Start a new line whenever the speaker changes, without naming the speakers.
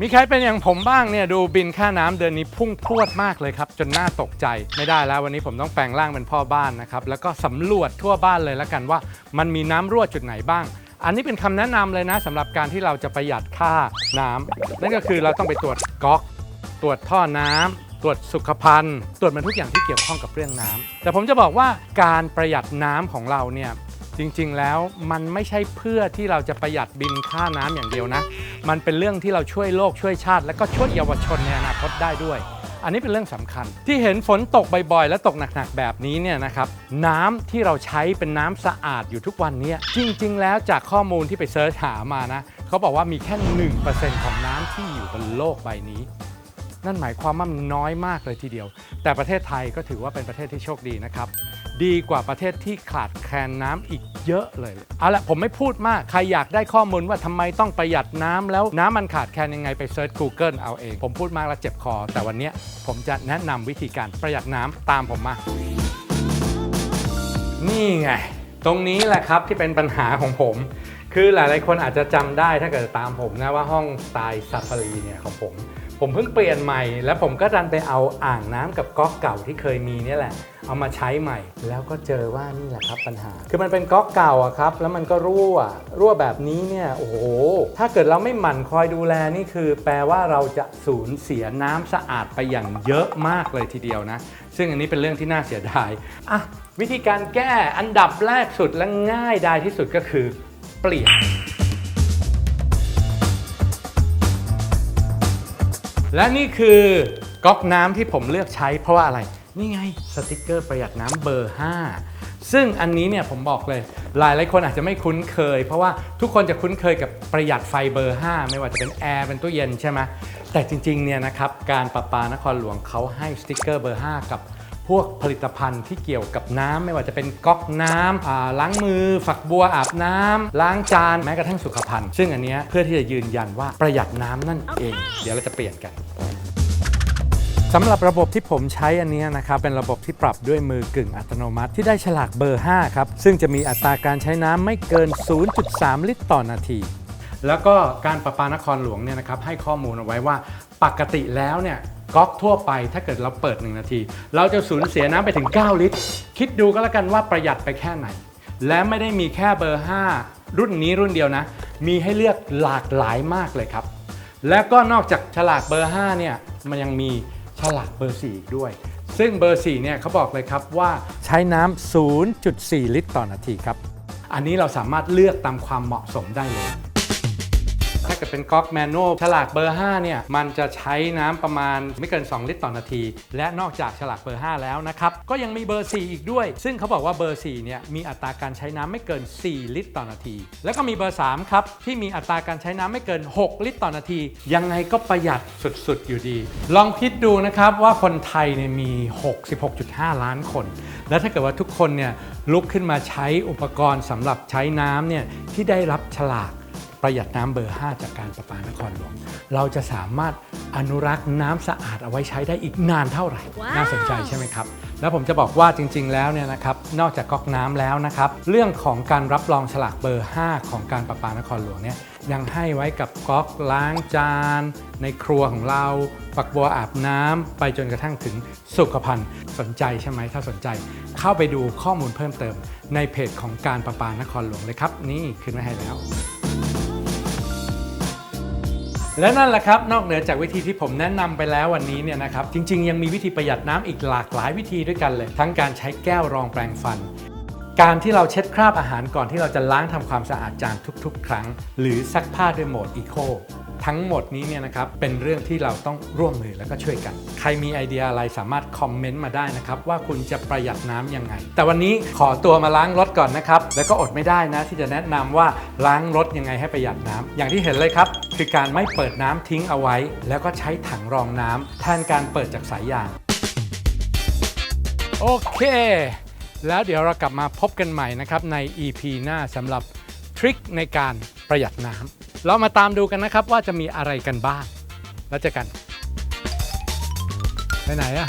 มีใครเป็นอย่างผมบ้างเนี่ยดูบินค่าน้ำเดือนนี้พุ่งพรวดมากเลยครับ จนน่าตกใจไม่ได้แล้ววันนี้ผมต้องแปลงร่างเป็นพ่อบ้านนะครับแล้วก็สำรวจทั่วบ้านเลยแล้วกันว่า มันมีน้ำรั่วจุดไหนบ้าง อันนี้เป็นคำแนะนำเลยนะสำหรับการที่เราจะประหยัดค่าน้ำนั่นก็คือเราต้องไปตรวจก๊อก ตรวจท่อน้ำตรวจสุขภัณฑ์ ตรวจมันทุกอย่างที่เกี่ยวข้องกับเรื่องน้ำแต่ผมจะบอกว่าการประหยัดน้ำของเราเนี่ยจริงๆแล้วมันไม่ใช่เพื่อที่เราจะประหยัดบินค่าน้ำอย่างเดียวนะ มันเป็นเรื่องที่เราช่วยโลกช่วยชาติ และก็ช่วยเยาวชนในอนาคตได้ด้วย อันนี้เป็นเรื่องสำคัญ ที่เห็นฝนตกบ่อยๆ และตกหนักๆแบบนี้เนี่ยนะครับน้ำที่เราใช้เป็นน้ำสะอาดอยู่ทุกวันนี้จริง ๆ แล้วจากข้อมูลที่ไปเซิร์ชหามานะเขาบอกว่ามีแค่1%ของน้ำที่อยู่บนโลกใบนี้นั่นหมายความว่ามันน้อยมากเลยทีเดียว แต่ประเทศไทยก็ถือว่าเป็นประเทศที่โชคดีนะครับ ดีกว่าประเทศที่ขาดแคลนน้ำอีกเยอะเลยเอาละผมไม่พูดมาก ใครอยากได้ข้อมูลว่าทำไมต้องประหยัดน้ำแล้วน้ำมันขาดแคลนยังไงไปเซิร์ช Google เอาเอง ผมพูดมากแล้วเจ็บคอ แต่วันนี้ผมจะแนะนำวิธีการประหยัดน้ำตามผมมา นี่ไง ตรงนี้แหละครับที่เป็นปัญหาของผม คือหลายๆคนอาจจะจำได้ถ้าเกิดตามผมนะว่าห้องสไตล์ซาฟารีเนี่ยของผม ผมเพิ่งเปลี่ยนใหม่ แล้วผมก็ดันไปเอาอ่างน้ำกับก๊อกเก่าที่เคยมีนี่แหละ เอามาใช้ใหม่ แล้วก็เจอว่านี่แหละครับปัญหา คือมันเป็นก๊อกเก่าอะครับ แล้วมันก็รั่ว รั่วแบบนี้เนี่ยโอ้โห ถ้าเกิดเราไม่หมั่นคอยดูแลนี่คือ แปลว่าเราจะสูญเสียน้ำสะอาดไปอย่างเยอะมากเลยทีเดียวนะ ซึ่งอันนี้เป็นเรื่องที่น่าเสียดายอะวิธีการแก้อันดับแรกสุดและง่ายดายที่สุดก็คือ เปลี่ยน และนี่คือก๊อกน้ำที่ผมเลือกใช้เพราะว่าอะไร นี่ไงสติกเกอร์ประหยัดน้ำเบอร์ 5 ซึ่งอันนี้เนี่ยผมบอกเลย หลายหลายคนอาจจะไม่คุ้นเคย เพราะว่าทุกคนจะคุ้นเคยกับประหยัดไฟเบอร์ 5 ไม่ว่าจะเป็นแอร์เป็นตู้เย็นใช่ไหมแต่จริงๆเนี่ยนะครับการประปานครหลวงเขาให้สติกเกอร์เบอร์ 5 กับ พวกผลิตภัณฑ์ที่เกี่ยวกับน้ำไม่ว่าจะเป็นก๊อกน้ำอ่าล้างมือ ฝักบัวอาบน้ำล้างจานแม้กระทั่งสุขภัณฑ์ ซึ่งอันเนี้ยเพื่อที่จะยืนยันว่าประหยัดน้ำนั่นเอง เดี๋ยวเราจะเปลี่ยนกันสำหรับระบบที่ผมใช้อันเนี้ยนะครับเป็นระบบที่ปรับด้วยมือกึ่งอัตโนมัติที่ได้ฉลากเบอร์ 5 ครับ ซึ่งจะมีอัตราการใช้น้ำไม่เกิน 0.3 ลิตรต่อนาที แล้วก็การประปานครหลวงเนี่ยนะครับให้ข้อมูลเอาไว้ว่าปกติแล้วเนี่ย ก๊อกทั่วไปถ้าเกิดเราเปิด 1 นาที เราจะสูญเสียน้ำไปถึง 9 ลิตร คิดดูก็แล้วกันว่าประหยัดไปแค่ไหน และไม่ได้มีแค่เบอร์ 5 รุ่นนี้รุ่นเดียวนะ มีให้เลือกหลากหลายมากเลยครับ แล้วก็นอกจากฉลากเบอร์ 5 เนี่ยมันยังมีฉลากเบอร์ 4 อีกด้วย ซึ่งเบอร์ 4 เนี่ยเขาบอกเลยครับว่าใช้น้ำ0.4 ลิตรต่อนาทีครับ อันนี้เราสามารถเลือกตามความเหมาะสมได้เลย ถ้าเกิดเป็นก๊อกแมนนวลฉลากเบอร์ 5 เนี่ย มันจะใช้น้ำประมาณไม่เกิน 2 ลิตรต่อนาที และนอกจากฉลากเบอร์ 5 แล้วนะครับ ก็ยังมีเบอร์ 4 อีกด้วย ซึ่งเขาบอกว่าเบอร์ 4 เนี่ย มีอัตราการใช้น้ำไม่เกิน 4 ลิตรต่อนาที แล้วก็มีเบอร์ 3 ครับ ที่มีอัตราการใช้น้ำไม่เกิน 6 ลิตรต่อนาที ยังไงก็ประหยัดสุดๆ อยู่ดี ลองคิดดูนะครับว่าคนไทยเนี่ยมี 66.5 ล้านคน แล้วถ้าเกิดว่าทุกคนเนี่ยลุกขึ้นมาใช้อุปกรณ์สำหรับใช้น้ำเนี่ยที่ได้รับฉลาก ประหยัดน้ำเบอร์ 5 จากการประปานครหลวง เราจะสามารถอนุรักษ์น้ำสะอาดเอาไว้ใช้ได้อีกนานเท่าไหร่
ว้าว
น่าสนใจใช่ไหมครับ แล้วผมจะบอกว่าจริงๆ แล้วเนี่ยนะครับ นอกจากก๊อกน้ำแล้วนะครับ เรื่องของการรับรองฉลากเบอร์ 5 ของการประปานครหลวงเนี่ยยังให้ไว้กับก๊อกล้างจาน ในครัวของเราฝักบัวอาบน้ำไปจนกระทั่งถึงสุขภัณฑ์สนใจใช่ไหมถ้าสนใจ เข้าไปดูข้อมูลเพิ่มเติม ในเพจของการประปานครหลวงเลยครับ นี่ขึ้นไว้ให้แล้ว และนั่นแหละครับนอกเหนือจากวิธีที่ผมแนะนำไปแล้ววันนี้เนี่ยนะครับจริง ๆ ยังมีวิธีประหยัดน้ำอีกหลากหลายวิธีด้วยกันเลย ทั้งการใช้แก้วรองแปรงฟัน การที่เราเช็ดคราบอาหารก่อนที่เราจะล้างทำความสะอาดจานทุก ๆ ครั้ง หรือซักผ้าด้วยโหมดอีโค ทั้งหมดนี้เนี่ยนะครับเป็นเรื่องที่เราต้องร่วมมือแล้วก็ช่วยกัน ใครมีไอเดียอะไรสามารถคอมเมนต์มาได้นะครับว่าคุณจะประหยัดน้ำยังไง แต่วันนี้ขอตัวมาล้างรถก่อนนะครับแล้วก็อดไม่ได้นะที่จะแนะนำว่าล้างรถยังไงให้ประหยัดน้ำอย่างที่เห็นเลยครับ คือการไม่เปิดน้ำทิ้งเอาไว้ แล้วก็ใช้ถังรองน้ำแทนการเปิดจากสายยาง โอเค แล้วเดี๋ยวเรากลับมาพบกันใหม่นะครับใน EP หน้าสำหรับทริคในการประหยัดน้ำ เรามาตามดูกันนะครับว่าจะมีอะไรกันบ้าง แล้วเจอกัน ไปไหนอะ